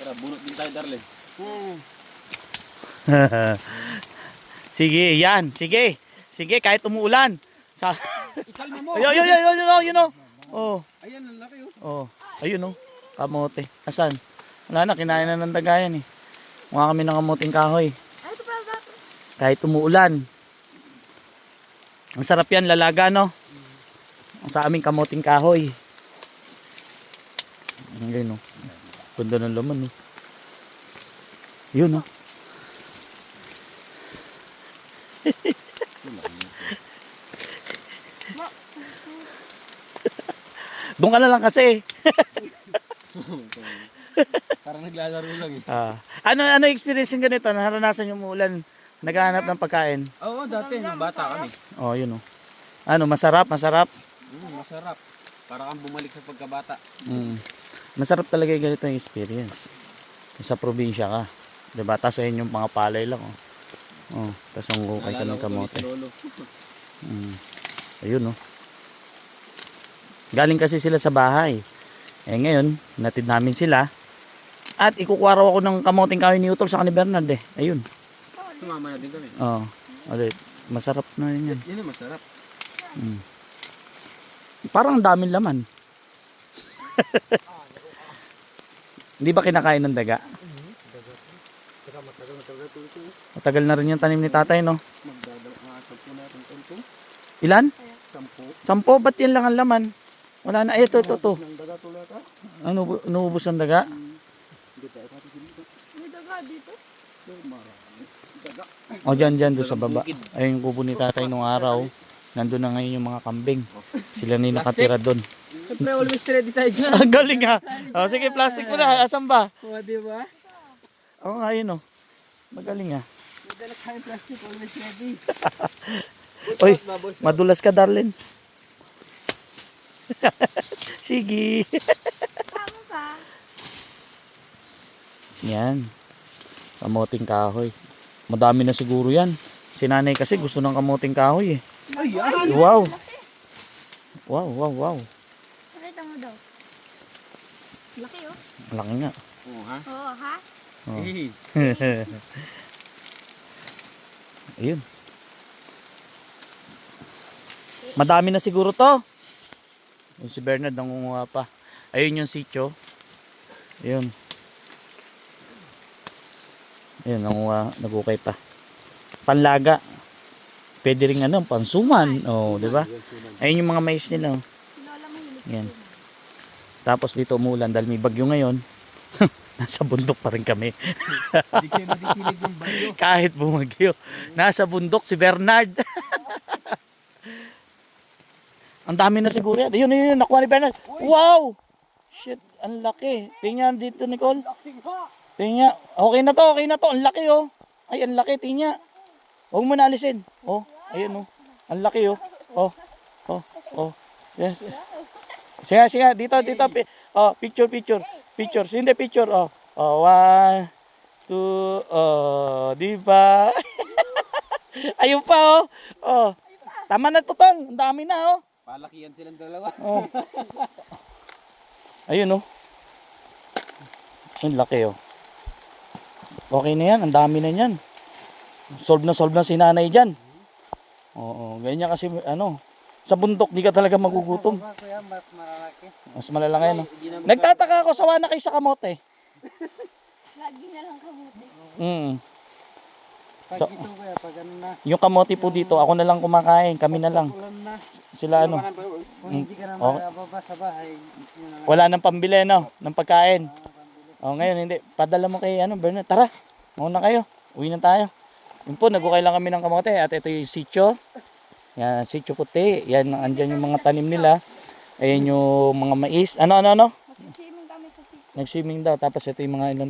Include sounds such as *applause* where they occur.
Tara, bunot din tayo, Darle. Hmm. *laughs* Sige, yan. Sige. Sige, kahit umuulan. Sa Ikalma mo. *laughs* Ayun, ayun, ayun, ayun, ayun, oh. Oh, Ayan, ang laki oh. oh. Ayun, oh. Kamote. Asan? Wala na, kinain na ng dagayan eh. Mukha kami ng kamuting kahoy. Kahit umuulan. Ang sarap yan, lalaga, no? Ang sa aming kamuting kahoy. Ayun, oh. Ganda ng laman, oh. Yun, oh. Doon ka na lang kasi. Parang naglalaro lang eh. Ah. ano ano experience yung ganito? Naranasan yung umulan, naghahanap ng pagkain. Oo, dati, nung bata kami. Oh, yun oh. Ano, masarap, masarap. Mm, masarap. Para kang bumalik sa pagkabata. Mm. Masarap talaga yung ganito yung experience. Sa probinsya ka. Diba? Tapos ayun yung mga palay lang oh. Oh, tapos ang hukay ka ng kamote. Mm. Ayun oh. Galing kasi sila sa bahay. Eh ngayon, natid namin sila. At ikukuha raw ako ng kamoting kahoy ni Utol sa ni Bernard eh. Ayun. Sumama na din kami. Oh. Ulit. Masarap na rin yan. Ang masarap. Mm. Parang ang daming laman. *laughs* Hindi ba kinakain ng daga? Matagal na rin yung tanim ni tatay, no? Ilan? Sampu. Sampo, ba't yan lang ang laman? Wala na. Ay, ito, ito, ito. Ano, inuubos ang daga? May daga dito. O, dyan, dyan, doon sa baba. Ayun yung kubo ni tatay nung araw. Nandun na ngayon yung mga kambing. Sila na yung nakatira doon. Siyempre, always ready tayo dyan. Ang galing ha. O, sige, plastic mo na. Asan ba? O, di ba? Oo nga, yun o. Magaling ha. May dala tayong plastic, always ready. *laughs* Oy, madulas ka, darling. *laughs* Sige. Tama ba? Yan. Kamoting kahoy. Madami na siguro yan. Si nanay kasi gusto ng kamoting kahoy eh. Ayan! Wow. Wow, wow, wow. Daw. Laki oh. Laki nga. Oo, ha? Oo, ha? Oh. *laughs* Ayun. Madami na siguro to. Yung si Bernard nangunguha pa. Ayun yung sityo. Ayun. Ayun, nangunguha, nagukay pa. Panlaga. Pwede rin ano, pansuman. Oh, di ba? Ayun yung mga mais nila. oh. Lola mahilig. Yan. Tapos dito umulan dahil may bagyo ngayon. *laughs* Nasa bundok pa rin kami. Hindi kayo nadikilig yung bagyo. *laughs* Kahit bumagyo. Nasa bundok si Bernard. *laughs* ang dami na siguro yan. Ayun, ayun, nakuha ni Bernard. Wow! Shit, ang laki. Tingnan dito, Nicole. Tingnan. Okay na to, okay na to. Ang laki, oh. Ay, ang laki, tingnan. Huwag mo na alisin. Oh, ayun, oh. Ang laki, oh. Oh, oh, oh. Yes. Sige, sige. Dito, dito. Pi- oh, picture, picture. Picture. Hindi, picture. Oh, oh, one, two, oh, di ba? *laughs* Ayun pa, oh. Oh. Tama na to, Tong. Ang dami na, oh. Palakihan silang dalawa. Oh. Ayun oh. Ang laki oh. Okay na yan, ang dami na yan. Solve na solve na si nanay dyan. Oo, ganyan kasi ano, sa bundok di ka talaga magugutom. Kaya mas malalaki no. Nagtataka ako sawa na kayo sa kamote. Lagi na lang kamuti. Mm. Pag So- ano na, Yung kamote po dito, ako na lang kumakain, kami na lang. Sila ano, hindi ka na sa bahay, wala nang pambili no, ng pagkain. Oh, ngayon hindi. Padala mo kay ano, Bernard. Tara. Mauna kayo. Uwi na tayo. Yun po, nagukay lang kami ng kamote. At ito yung sityo. Yan, sityo puti. Yan, andyan yung mga tanim nila. Ayan yung mga mais. Ano, ano, ano? Nag-swimming daw. Tapos ito yung mga ilang